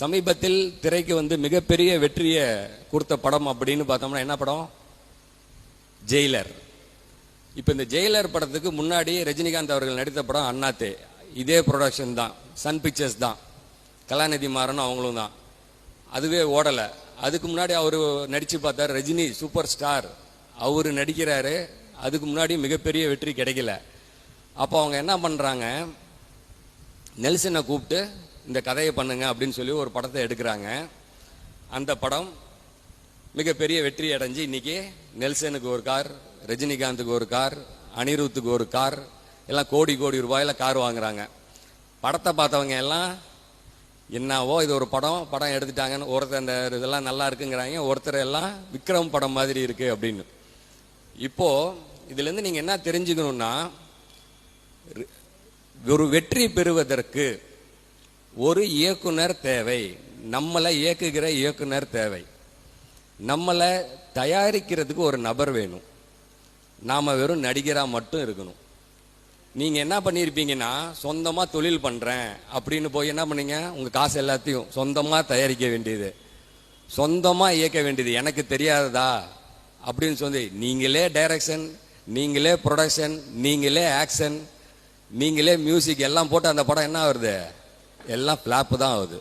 சமீபத்தில் திரைக்கு வந்து மிகப்பெரிய வெற்றியை கொடுத்த படம் அப்படின்னு பார்த்தோம்னா என்ன படம்? ஜெயிலர். இப்போ இந்த ஜெயிலர் படத்துக்கு முன்னாடி ரஜினிகாந்த் அவர்கள் நடித்த படம் அண்ணாத்தே. இதே ப்ரொடக்ஷன் தான். சன் பிக்சர்ஸ் தான். கலாநிதி மாறனும் அவங்களும் தான். அதுவே ஓடலை. அதுக்கு முன்னாடி அவர் நடித்து பார்த்தார் ரஜினி சூப்பர் ஸ்டார் அவர் நடிக்கிறாரு. அதுக்கு முன்னாடி மிகப்பெரிய வெற்றி கிடைக்கல. அப்போ அவங்க என்ன பண்ணுறாங்க நெல்சனை கூப்பிட்டு இந்த கதையை பண்ணுங்க அப்படின்னு சொல்லி ஒரு படத்தை எடுக்கிறாங்க. அந்த படம் மிகப்பெரிய வெற்றி அடைஞ்சு இன்னைக்கு நெல்சனுக்கு ஒரு கார் ரஜினிகாந்துக்கு ஒரு கார் அனிருத்துக்கு ஒரு கார் எல்லாம் கோடி கோடி ரூபாயில் கார் வாங்குறாங்க. படத்தை பார்த்தவங்க எல்லாம் என்னவோ இது ஒரு படம் படம் எடுத்துட்டாங்கன்னு ஒருத்தர் அந்த இதெல்லாம் நல்லா இருக்குங்கிறாங்க ஒருத்தர் எல்லாம் விக்ரம் படம் மாதிரி இருக்குது அப்படின்னு. இப்போது இதுலேருந்து நீங்கள் என்ன தெரிஞ்சுக்கணுன்னா ஒரு வெற்றி பெறுவதற்கு ஒரு இயக்குனர் தேவை. நம்மளை இயக்குகிற இயக்குனர் தேவை. நம்மளை தயாரிக்கிறதுக்கு ஒரு நபர் வேணும். நாம் வெறும் நடிகராக மட்டும் இருக்கணும். நீங்கள் என்ன பண்ணியிருப்பீங்கன்னா சொந்தமாக தொழில் பண்ணுறேன் அப்படின்னு போய் என்ன பண்ணீங்க? உங்கள் காசு எல்லாத்தையும் சொந்தமாக தயாரிக்க வேண்டியது. சொந்தமாக இயக்க வேண்டியது. எனக்கு தெரியாததா? அப்படின்னு சொல்லி நீங்களே டைரக்ஷன் நீங்களே ப்ரொடக்ஷன் நீங்களே ஆக்ஷன் நீங்களே மியூசிக் எல்லாம் போட்டு அந்த படம் என்ன வருது எல்லாம் ஃப்ளாப்பு தான் ஆகுது.